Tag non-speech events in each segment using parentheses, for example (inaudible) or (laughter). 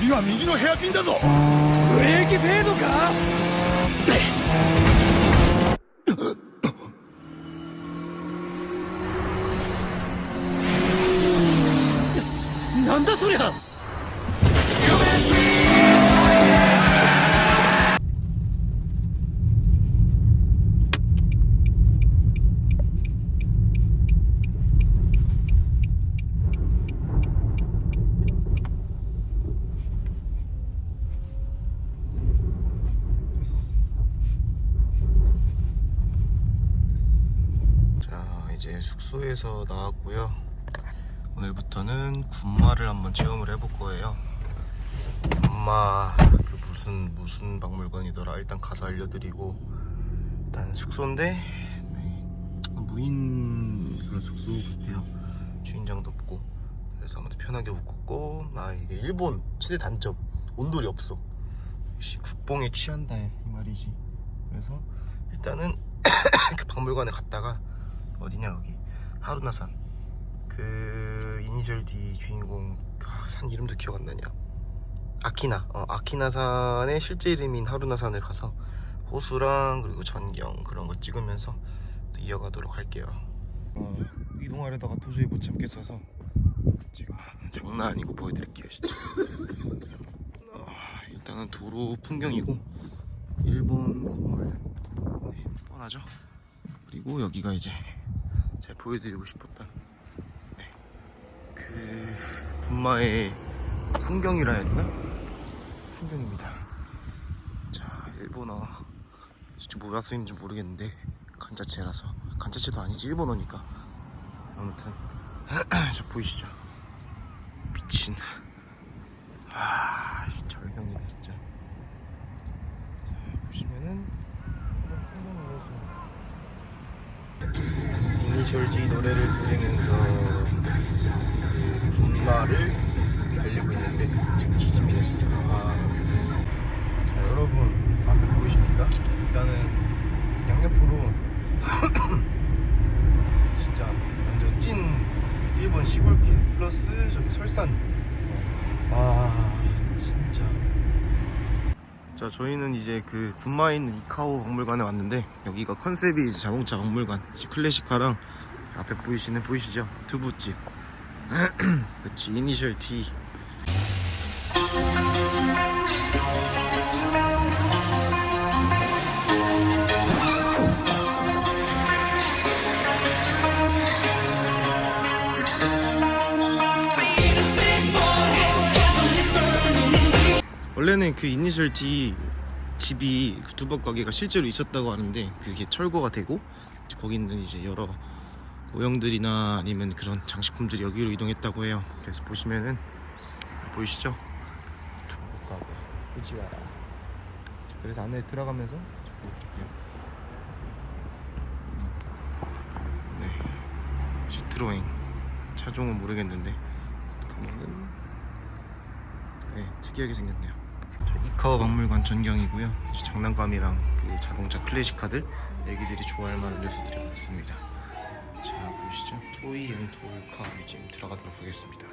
次は右のヘアピンだぞ。ブレーキフェードか？ 숙소에서 나왔고요. 오늘부터는 군마를 한번 체험을 해볼 거예요. 군마 그 무슨 무슨 박물관이더라. 일단 가서 알려드리고. 일단 숙소인데 네, 무인 그런 숙소 같아요. 주인장도 없고. 그래서 아무튼 편하게 웃고 아 이게 일본 최대 단점. 온돌이 없어. 역시 국뽕에 취한다 이 말이지. 그래서 일단은 (coughs) 그 박물관에 갔다가 어디냐 여기 하루나산 그 이니셜 D 주인공 아, 산 이름도 기억 안 나냐. 아키나. 어, 아키나산의 실제 이름인 하루나산을 가서 호수랑 그리고 전경 그런 거 찍으면서 또 이어가도록 할게요. 어, 이동하려다가 도저히 못 참겠어서 지금 장난 아니고 보여드릴게요 진짜. 아, 일단은 도로 풍경이고 일본 건물 네, 뻔하죠? 그리고 여기가 이제 제가 보여드리고 싶었던 네, 그 분마의 풍경이라 해야 되나? 풍경입니다. 자 일본어 진짜 뭐라 쓰이는지 모르겠는데 간자체라서 간자체도 아니지 일본어니까 아무튼 (clears throat) 자 보이시죠? 미친 아 진짜 자, 보시면은 이런 풍경을 이니셜지 노래를 들으면서 그 군마를 달리고 있는데 지금 기집니다 진짜 아. 자 여러분 앞에 보이십니까? 일단은 양옆으로 진짜 완전 찐 일본 시골길 플러스 저기 설산 아 진짜 자 저희는 이제 그 군마에 있는 이카오 박물관에 왔는데 여기가 컨셉이 이제 자동차 박물관 클래식카랑 앞에 보이시는 보이시죠? 두부집 (clears throat) 그렇지 이니셜 T 원래는 그 이니셜 D 집이 그 두벅 가게가 실제로 있었다고 하는데 그게 철거가 되고 거기 있는 이제 여러 모형들이나 아니면 그런 장식품들이 여기로 이동했다고 해요. 그래서 보시면은 보이시죠? 두벅 가게 후지와라. 그래서 안에 들어가면서. 네, 시트로잉 차종은 모르겠는데 보면은 네, 특이하게 생겼네요. 저 이카와 박물관 전경이고요. 장난감이랑 그 자동차 클래식카들 애기들이 좋아할 만한 요소들이 많습니다. 앤 톨카 뮤지엄 들어가도록 하겠습니다.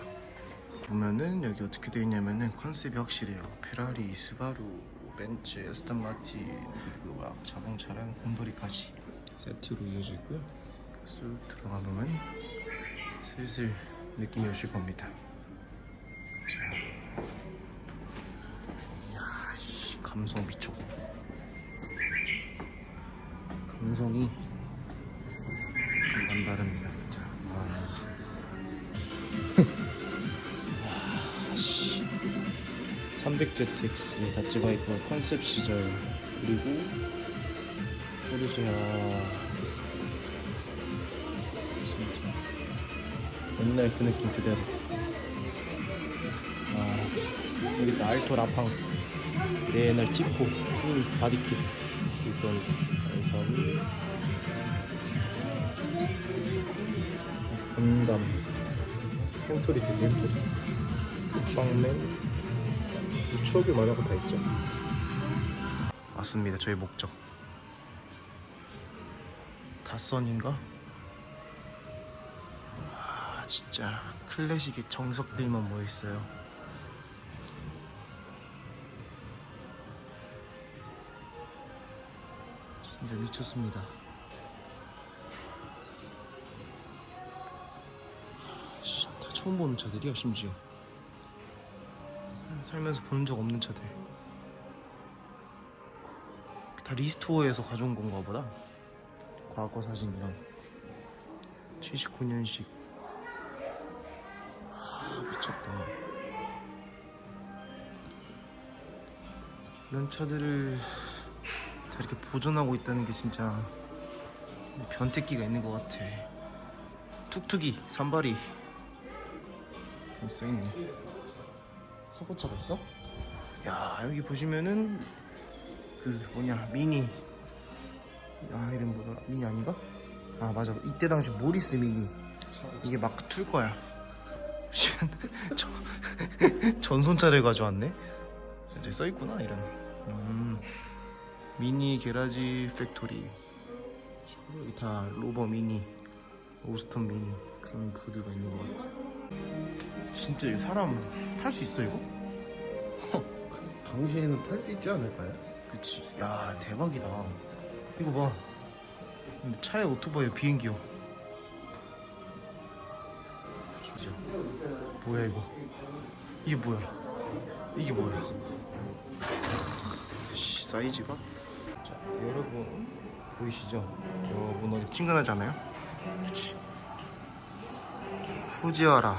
보면은 여기 어떻게 되어 있냐면은 컨셉이 확실해요. 페라리, 스바루, 벤츠, 에스턴 마틴 그리고 막 자동차랑 곰돌이까지 세트로 이어져 있고요. 쑥 들어가 보면 슬슬 느낌이 오실 겁니다. 자. 이야, 씨, 감성 미쳐. 감성이 300ZX 다츠바이퍼 컨셉 시절 그리고 포르쉐아 진짜 옛날 그 느낌 그대로 아 여기 있다 알토 라팡 내 옛날 티코 풀 바디킷 있었는데 여기서 건담 햄토리 돼지 햄토리 빵맨 추억이 거다 있죠. 맞습니다. 저희 목적. 다선인가? 와 진짜 클래식의 정석들만 모여 있어요. 진짜 미쳤습니다. 씨, 다 처음 보는 차들이야 심지어 살- 살면서 본적 없는 차들. 다 리스토어에서 가져온 건가 보다. 과거 사진이랑. 79년식. 아 미쳤다. 이런 차들을 다 이렇게 보존하고 있다는 게 진짜 변태기가 있는 것 같아. 툭툭이 산발이. 여기 써있네 사고차가 있어? 야 여기 보시면은 그 뭐냐 미니. 아 이름 뭐더라? 미니 아닌가? 아 맞아. 이때 당시 모리스 미니. 이게 마크 2일 거야. (laughs) 저- 전손차를 가져왔네? 여기 써있구나 이름 음, 미니 게라지 팩토리. 여기 다 로버 미니 오스턴 미니. 그런 부드가 있는 것 같아 진짜 이 사람 탈 수 있어 이거? 당시에는 탈 수 있지 않을까요? 그치. 야 대박이다. 이거 봐. 차에 오토바이 비행기요. 진짜. 뭐야 이거? 이게 뭐야? 이게 뭐야? 씨, 사이즈가? 자, 여러분 보이시죠? 여러분 어디 친근하지 않아요? 그치 후지와라.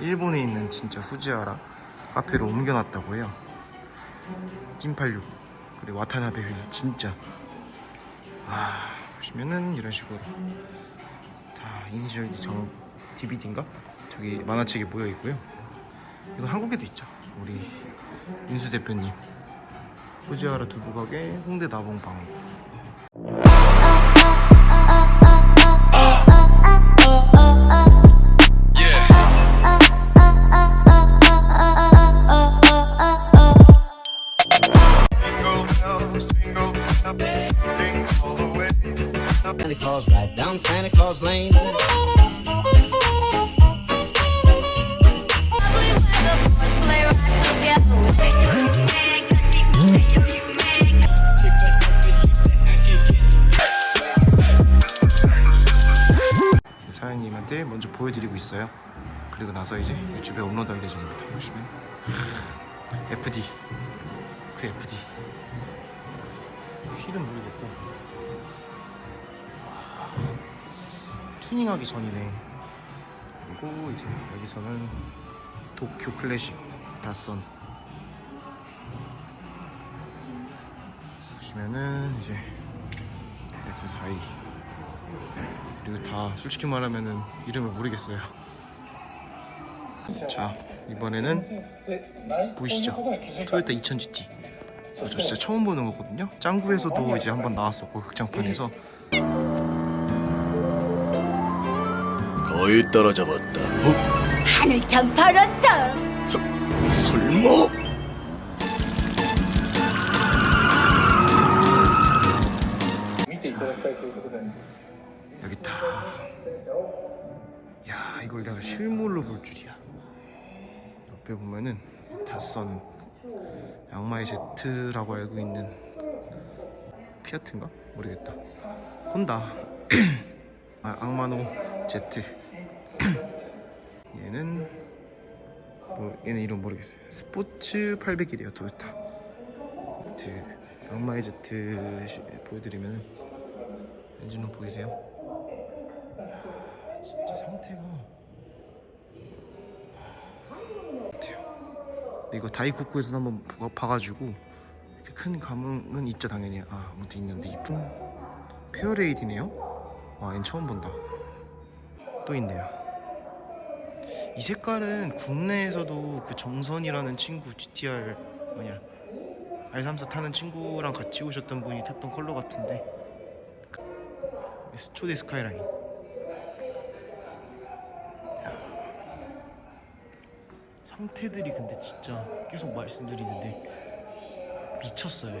일본에 있는 진짜 후지와라 카페로 옮겨놨다고 해요. 찐팔육. 그리고 와타나베 휠. 진짜. 아 보시면은 이런 식으로 다 이니셜 정 DVD인가? 저기 만화책에 모여 있고요. 이거 한국에도 있죠. 우리 윤수 대표님. 후지와라 두부가게 홍대 나봉방 Santa Santa Claus Lane. 사장님한테 먼저 보여드리고 있어요. 그리고 나서 이제 유튜브에 업로드할 예정입니다 보시면. FD 그 FD 휠은 모르겠고 튜닝하기 전이네 그리고 이제 여기서는 도쿄 클래식 다선 보시면은 이제 S42 그리고 다 솔직히 말하면은 이름을 모르겠어요. 자 이번에는 보이시죠? 토요타 2000 GT. 저 진짜 처음 보는 거거든요. 짱구에서도 이제 한번 나왔었고 극장판에서 거의 따라잡았다. 어? 하늘 참 파랗다. 설마? 여기 있다. 야 이걸 내가 실물로 볼 줄이야. 옆에 보면은 다선 양마의 제트라고 알고 있는 피아트인가 모르겠다. 혼다. (clears throat) 아, 악마노 제트. (clears throat) 얘는 뭐 얘는 이름 모르겠어요. 스포츠 800이래요 토요타. 제트 악마의 제트 시- 보여드리면은 엔진룸 보이세요? 아, 진짜 상태가 같아요. 이거 다이쿠쿠에서 한번 봐- 봐가지고 이렇게 큰 감흥은 있죠 당연히. 아 아무튼 있는데 이쁜 페어레이디네요. 와, 얜 처음 본다. 또 있네요. 이 색깔은 국내에서도 그 정선이라는 친구 GTR 뭐냐 R34 타는 친구랑 같이 오셨던 분이 탔던 컬러 같은데 그 초대 스카이라인 상태들이 근데 진짜 계속 말씀드리는데 미쳤어요.